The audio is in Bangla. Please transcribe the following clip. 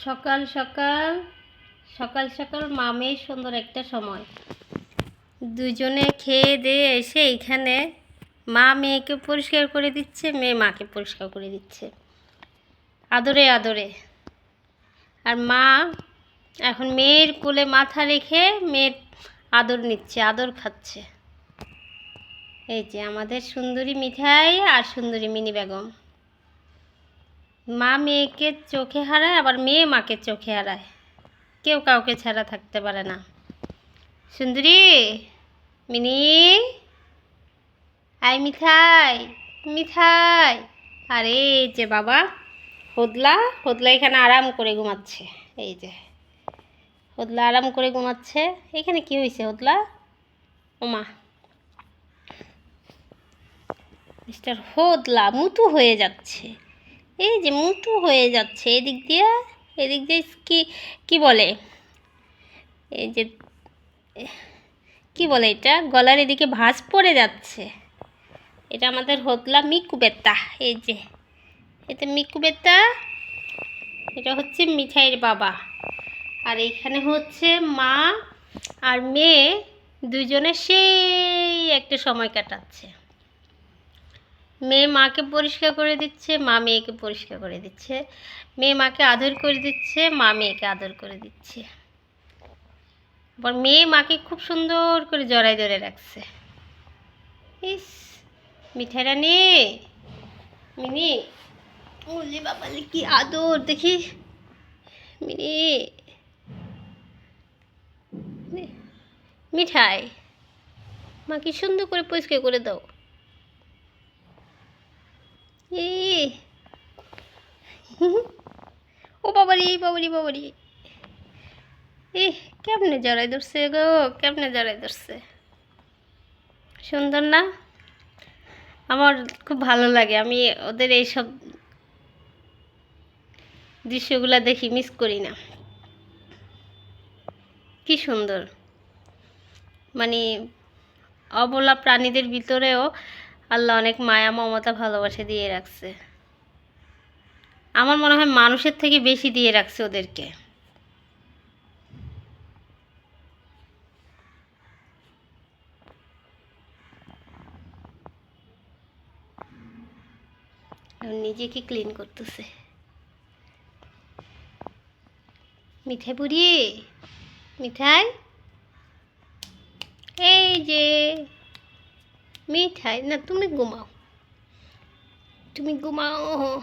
সকাল সকাল সকাল সকাল মামের সুন্দর একটা সময়। দুজনে খেয়ে দিয়ে এসে এইখানে মা মেয়েকে পরিষ্কার করে দিচ্ছে, মেয়ে মাকে পরিষ্কার করে দিচ্ছে। আদরে আদরে। আর মা এখন মেয়ের কোলে মাথা রেখে মেয়ের আদর নিচ্ছে, আদর খাচ্ছে। এই যে আমাদের সুন্দরী মিঠাই আর সুন্দরী মিনি বেগম। মা মেয়েকে চোখে হারায়, আবার মেয়ে মাকে চোখে হারায়। কেউ কাউকে ছাড়া থাকতে পারে না। সুন্দরী, মিনি আই মিঠাই মিঠাই। আরে এই যে বাবা, হদলা হদলা এখানে আরাম করে ঘুমাচ্ছে। এই যে, হদলা আরাম করে ঘুমাচ্ছে। এখানে কি হয়েছে হদলা? ওমা মিস্টার হোদলা, মুতু হয়ে যাচ্ছে। এই যে মুতু হয়ে যাচ্ছে, এদিক দিয়ে এদিক দিয়ে কি কি বলে? এই যে, কি বলে এটা? গলার এদিকে ভাঁজ পড়ে যাচ্ছে। এটা আমাদের হোতলা মিকু বেত্তা, এই যে। এটা মিকু বেত্তা, এটা হচ্ছে মিঠাইয়ের বাবা। আর এইখানে হচ্ছে মা আর মেয়ে দুজনে সেই একটা সময় কাটাচ্ছে। মেয়ে মাকে পরিষ্কার করে দিচ্ছে, মা মেয়েকে পরিষ্কার করে দিচ্ছে। মেয়ে মাকে আদর করে দিচ্ছে, মা মেয়েকে আদর করে দিচ্ছে। আবার মেয়ে মাকে খুব সুন্দর করে জড়াই ধরে রাখছে। ইস মিঠাই রানি, মিনি বলি বাবালি, কি আদর, দেখি। মিনি মিঠাই মা কি সুন্দর করে পরিষ্কার করে দাও। এ। ও বাবারি বাবারি বাবারি। এ, কেমনে জড়াই ধরছে গো, কেমনে জড়াই ধরছে? সুন্দর না? আমার খুব ভালো লাগে, আমি ওদের এইসব দৃশ্যগুলো দেখি মিস করি না। কি সুন্দর। মানে অবলা প্রাণীদের ভিতরেও আল্লাহ অনেক মায়া, মমতা, ভালোবাসা দিয়ে রাখছে। আমার মনে হয় মানুষের থেকে বেশি দিয়ে রাখছে ওদেরকে। নিজেকে ক্লিন করতেছে। মিঠাই পুরি মিঠাই। এই যে। মিঠাই না তুমি ঘুমাও। তুমি ঘুমাও।